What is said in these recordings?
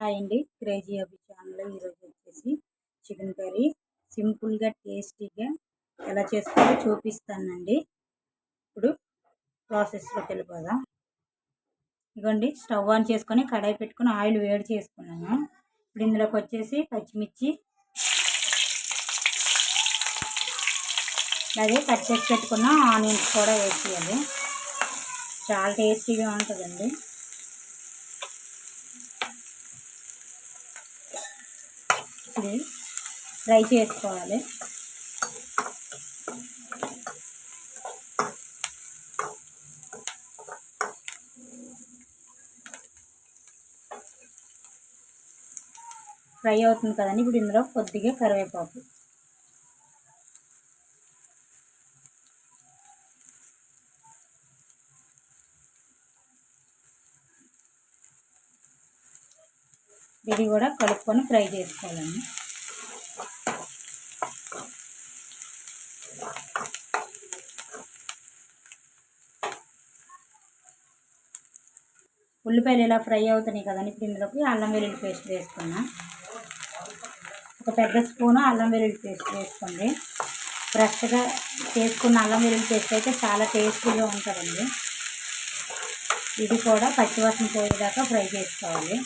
Hi అండి. Crazy అభి ఛానల్లో ఈరోజు వచ్చేసి చికెన్ కర్రీ. సింపుల్గా టేస్టీగా ఎలా చేసుకోవాలో చూపిస్తానండి. ఇప్పుడు ప్రాసెస్లోకి వెళ్ళిపోదాం. ఇదిగోండి స్టవ్ ఆన్ చేసుకొని కడాయి పెట్టుకొని ఆయిల్ వేడి చేసుకున్నాను. ఇప్పుడు ఇందులోకి వచ్చేసి పచ్చిమిర్చి. అలాగే కట్ చేసి పెట్టుకున్న ఆనియన్స్ కూడా వేసేయాలి. చాలా టేస్టీగా ఉంటుందండి. ఇది ఫ్రై చేసుకోవాలి. ఫ్రై అవుతుంది కదండి. ఇప్పుడు ఇందులో కొద్దిగా కరివేపాకు. ఇది కూడా కలుపుకొని ఫ్రై చేసుకోవాలండి. ఉల్లిపాయలు ఇలా ఫ్రై అవుతున్నాయి కదండి ఇప్పుడు ఇందులోకి అల్లం వెల్లుల్లి పేస్ట్ వేసుకున్నా. ఒక పెద్ద స్పూను అల్లం వెల్లుల్లి పేస్ట్ వేసుకోండి. ఫ్రెష్గా చేసుకున్న అల్లం వెల్లుల్లి పేస్ట్ అయితే చాలా టేస్టీగా ఉంటుందండి. ఇది కూడా పచ్చివాసన పోయేదాకా ఫ్రై చేసుకోవాలి.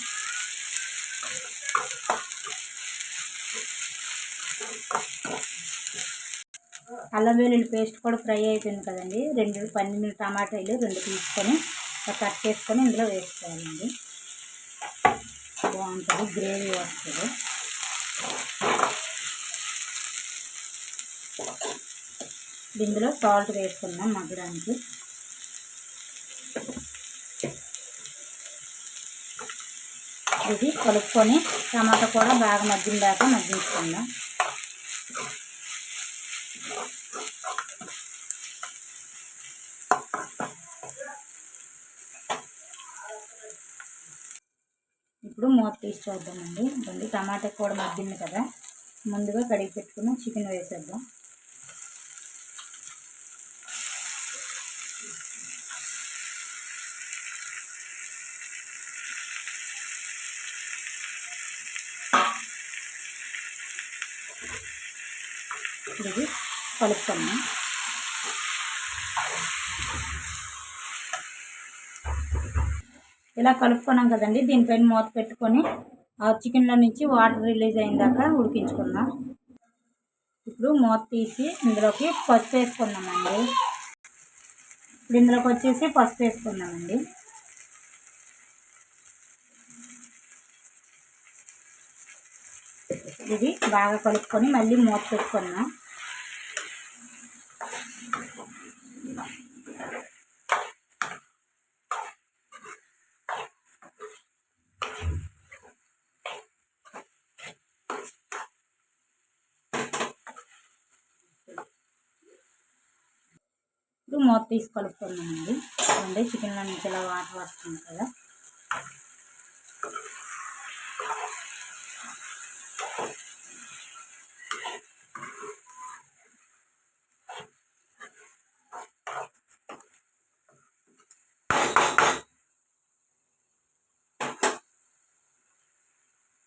అల్లం వెల్లుల్లి పేస్ట్ కూడా ఫ్రై అయిపోయింది కదండి. రెండు పన్నెండు టమాటాలు రెండు తీసుకొని కట్ చేసుకొని ఇందులో వేసుకోవాలండి. బాగుంటుంది గ్రేవీ వస్తుంది. ఇందులో సాల్ట్ వేసుకుందాం మగ్గడానికి. ఇది కలుపుకొని టమాటా కూడా బాగా మగ్గిన దాకా మగ్గించుకుందాం. ఇప్పుడు మూత తీసి చూద్దామండి. ఇదండి టమాటా కూడా మగ్గింది కదా. ముందుగా కడిగి పెట్టుకుని చికెన్ వేసేద్దాం. ఇది కలుపుకున్నాం ఇలా కలుపుకున్నాం కదండి. దీనిపైన మూత పెట్టుకొని ఆ చికెన్లో నుంచి వాటర్ రిలీజ్ అయిన దాకా ఉడికించుకుందాం. ఇప్పుడు మూత తీసి ఇందులోకి పసుపు వేసుకున్నామండి ఇప్పుడు ఇందులోకి వచ్చేసి పసుపు వేసుకున్నామండి ఇది బాగా కలుపుకొని మళ్ళీ మూత పెట్టుకున్నాం మూత తీసి కలుపుకుందామండి చూడండి చికెన్లో నుంచి ఇలా వాటర్ వస్తుంది కదా.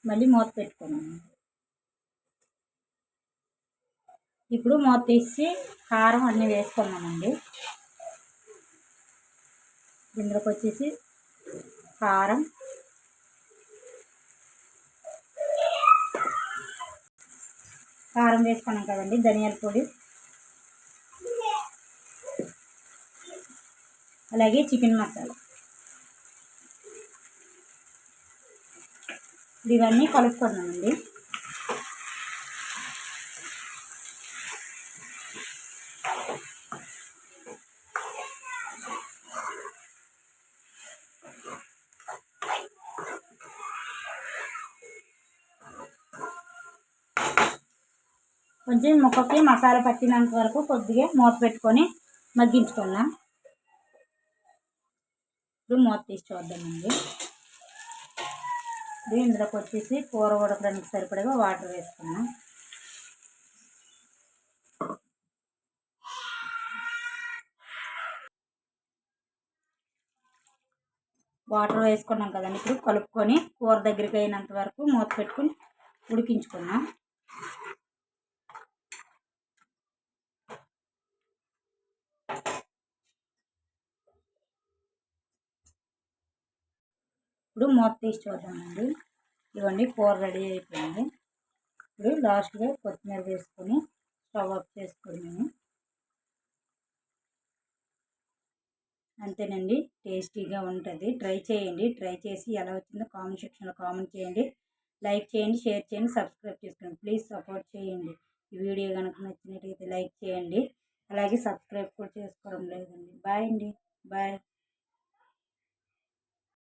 మళ్ళీ మూత పెట్టుకున్నాను ఇప్పుడు మూత తీసి కారం అన్నీ వేసుకున్నామండి ఇందులోకి వచ్చేసి కారం. కారం వేసుకున్నాం కదండి ధనియాల పొడి. అలాగే చికెన్ మసాలా. ఇవన్నీ కలుపుకున్నామండి కొంచెం ముక్కకి మసాలా పట్టినంత వరకు కొద్దిగా మూత పెట్టుకొని మగ్గించుకుందాం. ఇప్పుడు మూత తీసి చూద్దామండి. ఇప్పుడు ఇందులోకి వచ్చేసి కూర ఉడకడానికి సరిపడగా వాటర్ వేసుకున్నాం వాటర్ వేసుకున్నాం కదండి. ఇప్పుడు కలుపుకొని కూర దగ్గరికి అయినంత వరకు మూత పెట్టుకొని ఉడికించుకున్నాం ఇప్పుడు మూత తీసి చూద్దామండి. ఇవన్నీ కూర రెడీ అయిపోయింది. ఇప్పుడు లాస్ట్గా కొత్తిమీర వేసుకొని స్టవ్ ఆఫ్ చేసుకున్నాము అంతేనండి టేస్టీగా ఉంటుంది. ట్రై చేయండి. ట్రై చేసి ఎలా వచ్చిందో కామెంట్ సెక్షన్లో కామెంట్ చేయండి. లైక్ చేయండి షేర్ చేయండి సబ్స్క్రైబ్ చేసుకోండి. ప్లీజ్ సపోర్ట్ చేయండి. ఈ వీడియో కనుక నచ్చినట్టయితే లైక్ చేయండి. అలాగే సబ్స్క్రైబ్ కూడా చేసుకోవడం లేదండి. బాయ్ అండి. బాయ్.